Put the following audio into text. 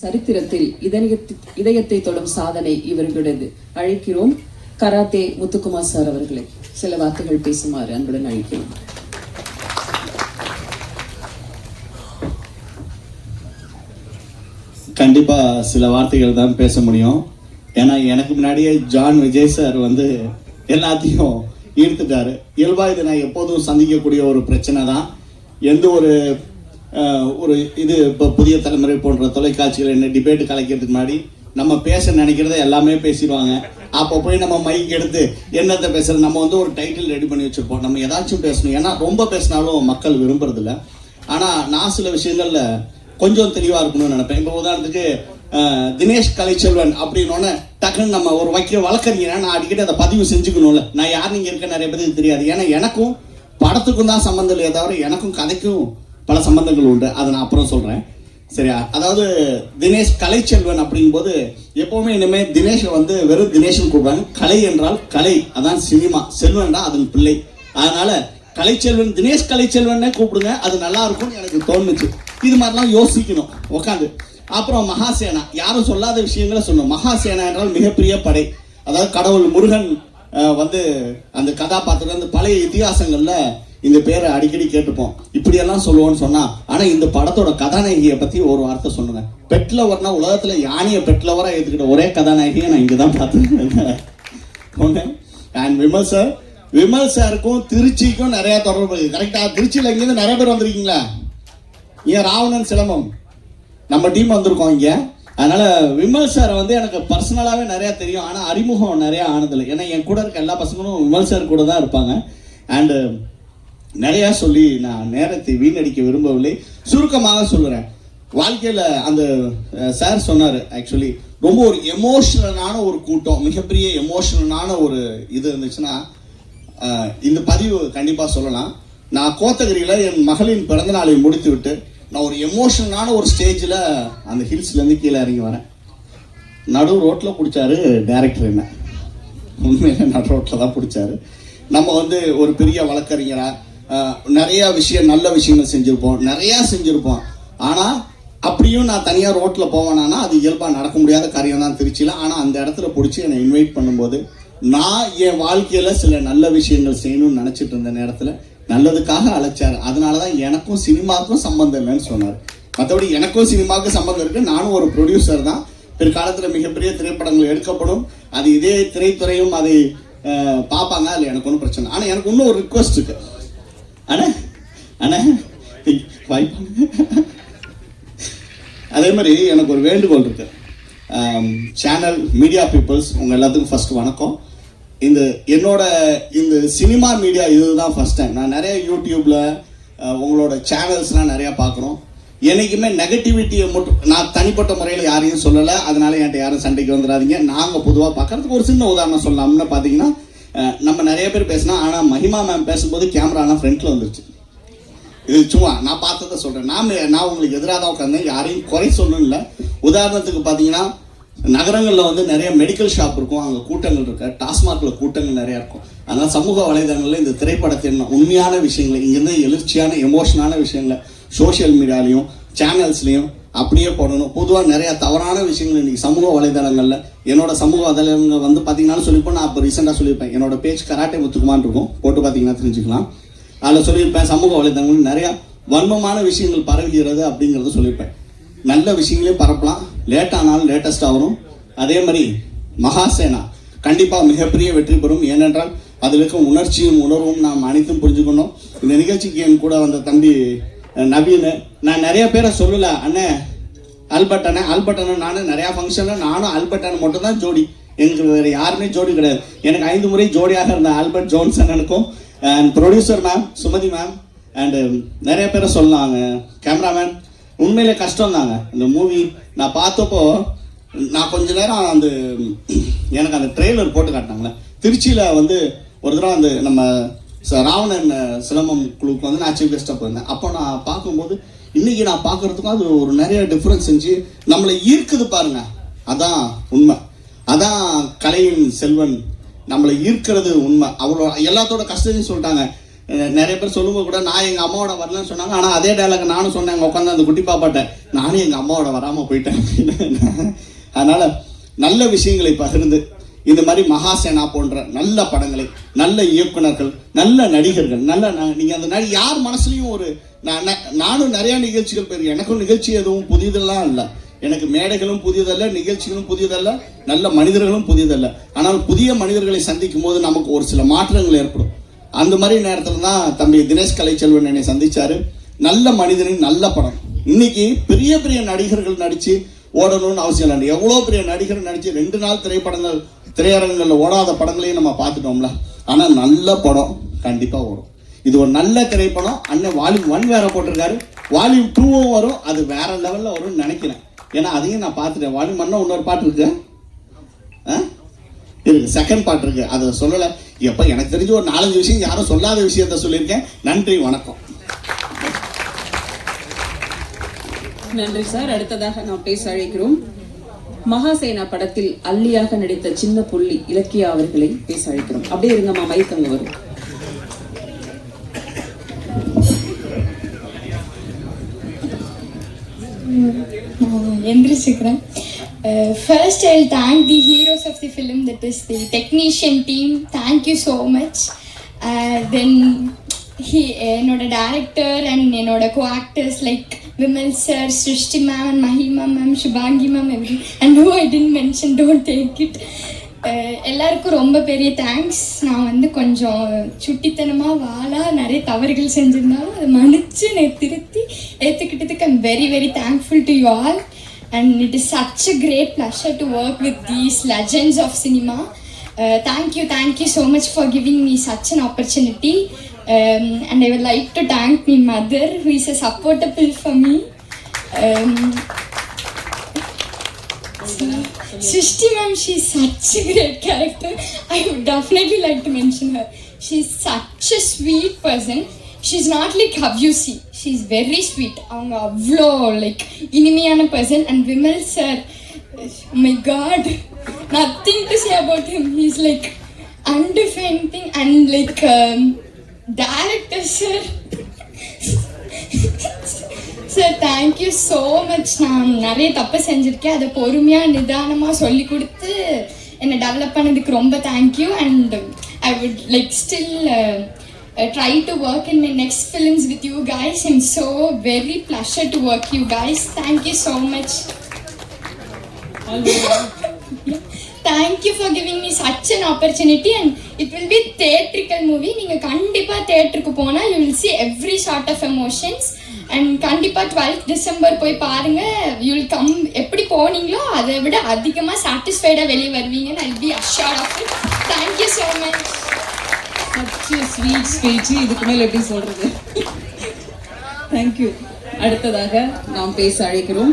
சரித்திரத்தில் இதயத்தை- இதயத்தை தொடும் சாதனை இவர்களது அழைக்கிறோம் கராத்தே முத்துக்குமார் சார் அவர்களை. சில வார்த்தைகள் பேசுமாறு அன்புடன் அழைக்கிறோம். கண்டிப்பா சில வார்த்தைகள் தான் பேச முடியும். ஏன்னா எனக்கு முன்னாடியே ஜான் விஜய் சார் வந்து எல்லாத்தையும் ஈர்த்துட்டாரு. இயல்பா இது நான் எப்போதும் சந்திக்கக்கூடிய ஒரு பிரச்சனை தான். எந்த ஒரு ஒரு இது இப்போ புதிய தலைமுறை போன்ற தொலைக்காட்சிகள் என்ன டிபேட் கலைக்கிறதுக்கு முன்னாடி நம்ம பேச நினைக்கிறத எல்லாமே பேசிடுவாங்க. அப்போ போய் நம்ம மைக் எடுத்து என்னத்தை பேசுறது நம்ம வந்து ஒரு டைட்டில் ரெடி பண்ணி வச்சுருப்போம். நம்ம ஏதாச்சும் பேசணும். ஏன்னா ரொம்ப பேசினாலும் மக்கள் விரும்புறதில்ல. ஆனால் நான் சில விஷயங்களில் கொஞ்சம் தெளிவாக இருக்கணும்னு நினைப்பேன். இப்போ உதாரணத்துக்கு தினேஷ் கலைச்செல்வன் அப்படின்னோடனே டக்குன்னு நம்ம ஒரு வைக்கிற வழக்கறிஞர் நான் அடிக்கடி அதை பதிவு செஞ்சுக்கணும்ல. நான் யார் நீங்கள் இருக்க நிறைய பேருக்கு தெரியாது. ஏன்னா எனக்கும் படத்துக்கும் தான் சம்மந்தம் இல்லையே தவிர எனக்கும் கதைக்கும் பல சம்பந்தங்கள் உண்டு. அதை நான் அப்புறம் சொல்கிறேன் சரியா? அதாவது தினேஷ் கலைச்செல்வன் அப்படிங்கும்போது எப்போவுமே இனிமேல் தினேஷை வந்து வெறும் தினேஷ்னு கூப்பிடுவாங்க கலை என்றால் கலை. அதான் சினிமா. செல்வன்டா அதன் பிள்ளை. அதனால கலைச்செல்வன் தினேஷ் கலைச்செல்வன்னே கூப்பிடுங்க. அது நல்லா இருக்கும்னு எனக்கு தோணுச்சு. இது மாதிரிலாம் யோசிக்கணும். உட்காந்து அப்புறம் மகாசேனா. யாரும் சொல்லாத விஷயங்களை சொன்னோம் மகாசேனா என்றால் மிகப்பெரிய படை. அதாவது கடவுள் முருகன் வந்து அந்த கதாபாத்திரம் அந்த பழைய இதிகாசங்களில் இந்த பேரை அடிக்கடி கேட்டுப்போம். இப்படியெல்லாம் சொல்லுவோம்னு சொன்னா ஆனா இந்த படத்தோட கதாநாயகியை பத்தி ஒரு வார்த்தை சொல்லுங்க பெட்லவர்னா உலகத்துல யானையை பெட்லவரா ஏத்துக்கிட்ட ஒரே கதாநாயகியை நான் இங்கதான் பார்த்துருக்கேன். ஒண்ணு அண்ட் விமல் சார் விமல் சாருக்கும் திருச்சிக்கும் நிறைய தொடர்பு கரெக்டா திருச்சியில இங்கிருந்து நிறைய பேர் வந்திருக்கீங்களா? ஏன் ராவணன் சிலம்பம். நம்ம டீம் வந்திருக்கோம் இங்க. அதனால விமல் சார் வந்து எனக்கு பர்சனலாவே நிறைய தெரியும். ஆனா அறிமுகம் நிறைய ஆனதில்லை. ஏன்னா என் கூட இருக்க எல்லா பசங்களும் விமல் சார் கூட தான் இருப்பாங்க. அண்ட் நிறையா சொல்லி நான் நேரத்தை வீணடிக்க விரும்பவில்லை. சுருக்கமாக சொல்லுறேன். வாழ்க்கையில் அந்த சார் சொன்னார் ஆக்சுவலி ரொம்ப ஒரு எமோஷனலான ஒரு கூட்டம் மிகப்பெரிய எமோஷனலான ஒரு இது இருந்துச்சுன்னா இந்த பதிவு கண்டிப்பாக சொல்லலாம். நான் கோத்தகிரியில் என் மகளின் பிறந்த நாளை முடித்து விட்டு நான் ஒரு எமோஷனலான ஒரு ஸ்டேஜில் அந்த ஹில்ஸ்லேருந்து கீழே இறங்கி வரேன். நடு ரோட்டில் பிடிச்சாரு டேரக்டர் என்ன. உண்மையில நடு ரோட்டில் தான் பிடிச்சாரு. நம்ம வந்து ஒரு பெரிய வழக்கறிஞராக நிறைய விஷயம் நல்ல விஷயங்கள் செஞ்சுருப்போம். நிறையா செஞ்சுருப்போம். ஆனால் அப்படியும் நான் தனியாக ரோட்டில் போவேனானா அது இயல்பாக நடக்க முடியாத காரியம் தான் திருச்சியில். ஆனால் அந்த இடத்துல பிடிச்சி என்னை இன்வைட் பண்ணும்போது நான் என் வாழ்க்கையில் சில நல்ல விஷயங்கள் செய்யணும்னு நினச்சிட்டு இருந்த நேரத்தில் நல்லதுக்காக அதனால தான் எனக்கும் சினிமாவுக்கும் சம்பந்தம் இல்லைன்னு சொன்னார். மற்றபடி எனக்கும் சினிமாவுக்கும் சம்பந்தம் இருக்குது நானும் ஒரு ப்ரொடியூசர் தான். பிற்காலத்தில் மிகப்பெரிய திரைப்படங்கள் எடுக்கப்படும். அது இதே திரைத்துறையும் அதை பார்ப்பாங்க அதில் எனக்கு ஒன்றும் பிரச்சனை ஆனால் எனக்கு இன்னும் ஒரு ரிக்வஸ்ட் இருக்குது அண்ணே அண்ணே வாய்ப்பு அதே மாதிரி எனக்கு ஒரு வேண்டுகோள் இருக்கு. சேனல் மீடியா பீப்புள்ஸ் உங்கள் எல்லாத்துக்கும் ஃபஸ்ட் வணக்கம். இந்த என்னோட இந்த சினிமா மீடியா இதுதான் ஃபஸ்ட் டைம் நான் நிறைய யூடியூப்பில் உங்களோட சேனல்ஸ்லாம் நிறையா பார்க்குறோம். என்னைக்குமே நெகட்டிவிட்டியை மட்டும் நான் தனிப்பட்ட முறையில் யாரையும் சொல்லலை. அதனால என்கிட்ட யாரும் சண்டைக்கு வந்துடாதீங்க. நாங்கள் பொதுவாக பார்க்கறதுக்கு ஒரு சின்ன உதாரணம் சொல்லலாம்னு பார்த்தீங்கன்னா நம்ம நிறைய பேர் பேசினா ஆனால் மஹிமா மேம் பேசும்போது கேமராலாம் ஃப்ரண்ட்டில் வந்துருச்சு. இது சும்மா நான் பார்த்ததை சொல்கிறேன் நான் நான் உங்களுக்கு எதிராக தான் உட்காந்தேன் யாரையும் குறை சொல்லணும் இல்லை. உதாரணத்துக்கு பார்த்தீங்கன்னா நகரங்களில் வந்து நிறைய மெடிக்கல் ஷாப் இருக்கும். அங்கே கூட்டங்கள் இருக்க. டாஸ்மாகில் கூட்டங்கள் நிறையா இருக்கும். அதனால் சமூக வலைதளங்களில் இந்த திரைப்படத்தின் உண்மையான விஷயங்களை இங்கேருந்து எழுச்சியான எமோஷனான விஷயங்களை சோஷியல் மீடியாலையும் சேனல்ஸ்லையும் அப்படியே போடணும். பொதுவாக நிறைய தவறான விஷயங்கள் இன்றைக்கி சமூக வலைதளங்களில் என்னோட சமூக வலைதளங்கள் வந்து பார்த்தீங்கன்னா சொல்லிப்போம் நான் இப்போ ரீசெண்டாக சொல்லியிருப்பேன். என்னோட பேஜ் கராட்டை முத்துக்குமான் இருக்கும். போட்டு பார்த்தீங்கன்னா தெரிஞ்சுக்கலாம். அதில் சொல்லியிருப்பேன் சமூக வலைதளங்கள் நிறையா வன்மமான விஷயங்கள் பரவுகிறது அப்படிங்கிறத சொல்லியிருப்பேன். நல்ல விஷயங்களையும் பரப்பலாம். லேட் ஆனாலும் வரும். அதே மாதிரி மகாசேனா. கண்டிப்பாக மிகப்பெரிய வெற்றி பெறும். ஏனென்றால் அதில் இருக்கும் உணர்ச்சியும் உணர்வும் நாம் அனைத்தும் புரிஞ்சுக்கணும். இந்த நிகழ்ச்சிக்கு என் கூட வந்த தம்பி நவீன். நான் நிறைய பேரை சொல்லல. அண்ணே ஆல்பர்ட் அண்ணன் ஆல்பர்ட் அண்ணன் நானும் நிறையா ஃபங்க்ஷனில் நானும் ஆல்பர்ட் அண்ணன் மட்டும் தான் ஜோடி. எங்களுக்கு வேறு யாருமே ஜோடி கிடையாது. எனக்கு ஐந்து முறை ஜோடியாக இருந்த ஆல்பர்ட் ஜோன்ஸ் அண்ணனுக்கும் and producer ma'am Sumathi ma'am and நிறைய பேரை சொன்னாங்க. கேமராமேன் உண்மையிலே கஷ்டம் தாங்க இந்த மூவி நான் பார்த்தப்போ நான் கொஞ்ச நேரம் அந்த எனக்கு அந்த ட்ரெய்லர் போட்டு காட்டினாங்களே. திருச்சியில் வந்து ஒரு தடவை அந்த நம்ம ச- ராவணன் சிலம்பம் குழுக்கு வந்து நான் சீஃப் கெஸ்ட்டாக போயிருந்தேன். அப்போ நான் பார்க்கும்போது இன்னைக்கு நான் பார்க்கறதுக்கும் அது ஒரு நிறைய டிஃப்ரென்ஸ் செஞ்சு நம்மளை ஈர்க்குது பாருங்க. அதான் உண்மை. அதான் கலையின் செல்வன். நம்மளை ஈர்க்கிறது உண்மை. அவ்வளோ எல்லாத்தோட கஷ்டத்தையும் சொல்லிட்டாங்க. நிறைய பேர் சொல்லும்போது கூட நான் எங்கள் அம்மாவோட வரலன்னு சொன்னாங்க. ஆனால் அதே டைலாக் நானும் சொன்னேன். அங்கே உட்காந்து அந்த குட்டி பாப்பாட்டேன் நானும் எங்கள் அம்மாவோட வராமல் போயிட்டேன். அதனால் நல்ல விஷயங்களை பகிர்ந்து இந்த மாதிரி மகாசேனா போன்ற நல்ல படங்களை நல்ல இயக்குனர்கள் நல்ல நடிகர்கள் நல்ல ந- அந்த நடி யார் மனசுலையும் ஒரு நான் ந- நானும் நிறையா நிகழ்ச்சிகள் போயிருக்கேன். எனக்கும் நிகழ்ச்சி எதுவும் புதியதெல்லாம் இல்லை. எனக்கு மேடைகளும் புதியதல்ல நிகழ்ச்சிகளும் புதியதல்ல நல்ல மனிதர்களும் புதியதல்ல ஆனால் புதிய மனிதர்களை சந்திக்கும் போது நமக்கு ஒரு சில மாற்றங்கள் ஏற்படும். அந்த மாதிரி நேரத்தில் தான் தம்பி தினேஷ் கலைச்செல்வன் என்னை சந்திச்சாரு. நல்ல மனிதனின் நல்ல படம். இன்னைக்கு பெரிய பெரிய நடிகர்கள் நடித்து ஓடணும்னு அவசியம் இல்லை. எவ்வளோ பெரிய நடிகர் நடிச்சு ரெண்டு நாள் திரைப்படங்கள் திரையரங்கங்களில் ஓடாத படங்களையும் நம்ம பார்த்துட்டோம்ல. ஆனால் நல்ல படம் கண்டிப்பாக ஓடும். இது ஒரு நல்ல திரைப்படம். அண்ணன் வால்யூம் ஒன் வேற போட்டிருக்காரு. வால்யூம் டூவும் வரும். அது வேற லெவலில் வரும்னு நினைக்கிறேன். ஏன்னா அதையும் நான் பார்த்துட்டேன். வால்யூம் ஒன்னும் இன்னொரு பாட்டு இருக்கு. ஆ? இருக்கு செகண்ட் பார்ட் இருக்கு. அதை சொல்லலை. எப்போ? எனக்கு தெரிஞ்ச ஒரு நாலஞ்சு விஷயம் யாரும் சொல்லாத விஷயத்த சொல்லியிருக்கேன். நன்றி வணக்கம். நன்றி சார். அடுத்ததாக நாம் பேச அழைக்கிறோம். மகாசேனா படத்தில் அல்லியாக நடித்த சின்ன புள்ளி இலக்கியா அவர்களை பேச அழைக்கிறோம். அப்படியே இருங்கம்மா மைக் அங்க வரும். எந்திரிச்சுக்கிறேன். First I thank the heroes of the film that is the technician team thank you so much then he என்னோட டேரக்டர் அண்ட் என்னோட co actors like Vimal sir Srushti ma'am and Mahima ma'am Shubhangi ma'am every and no I didn't mention don't take it எல்லாருக்கும் ரொம்ப பெரிய thanks நான் வந்து கொஞ்சம் சுட்டித்தனமாக வாழா நிறைய தவறுகள் செஞ்சிருந்தாலும் அதை மன்னிச்சு நான் திருத்தி ஏற்றுக்கிட்டதுக்கு I'm very very thankful to you all and it is such a great pleasure to work with these legends of cinema thank you thank you so much for giving me such an opportunity And I would like to thank me mother who is a supporter pill for me um, Srishti ma'am, she's such a great character. I would definitely like to mention her. She's such a sweet person. She's not like how you see. She's very sweet. அவங்க அவ்வளோ like இனிமையான person and Vimal sir my God nothing to say about him he's like undefined thing and like director sir sir thank you so much நான் நிறைய தப்பு செஞ்சுருக்கேன். அதை பொறுமையாக நிதானமாக சொல்லி கொடுத்து என்னை டெவலப் பண்ணதுக்கு ரொம்ப thank you and I would like still try to work in my next films with you guys I'm so very pleasure to work you guys thank you so much thank you for giving me such an opportunity and it will be theatrical movie நீங்கள் கண்டிப்பாக தேட்டருக்கு போனால் you will see every sort of emotions and கண்டிப்பாக twelfth December போய் பாருங்கள் you will come எப்படி போனீங்களோ அதை விட அதிகமாக சாட்டிஸ்ஃபைடாக வெளியே வருவீங்கன்னு I be assured of it thank you so much sweet speech இதுக்கு மேலே எப்படி சொல்கிறது தேங்க்யூ அடுத்ததாக நாம் பேச அழைக்கிறோம்.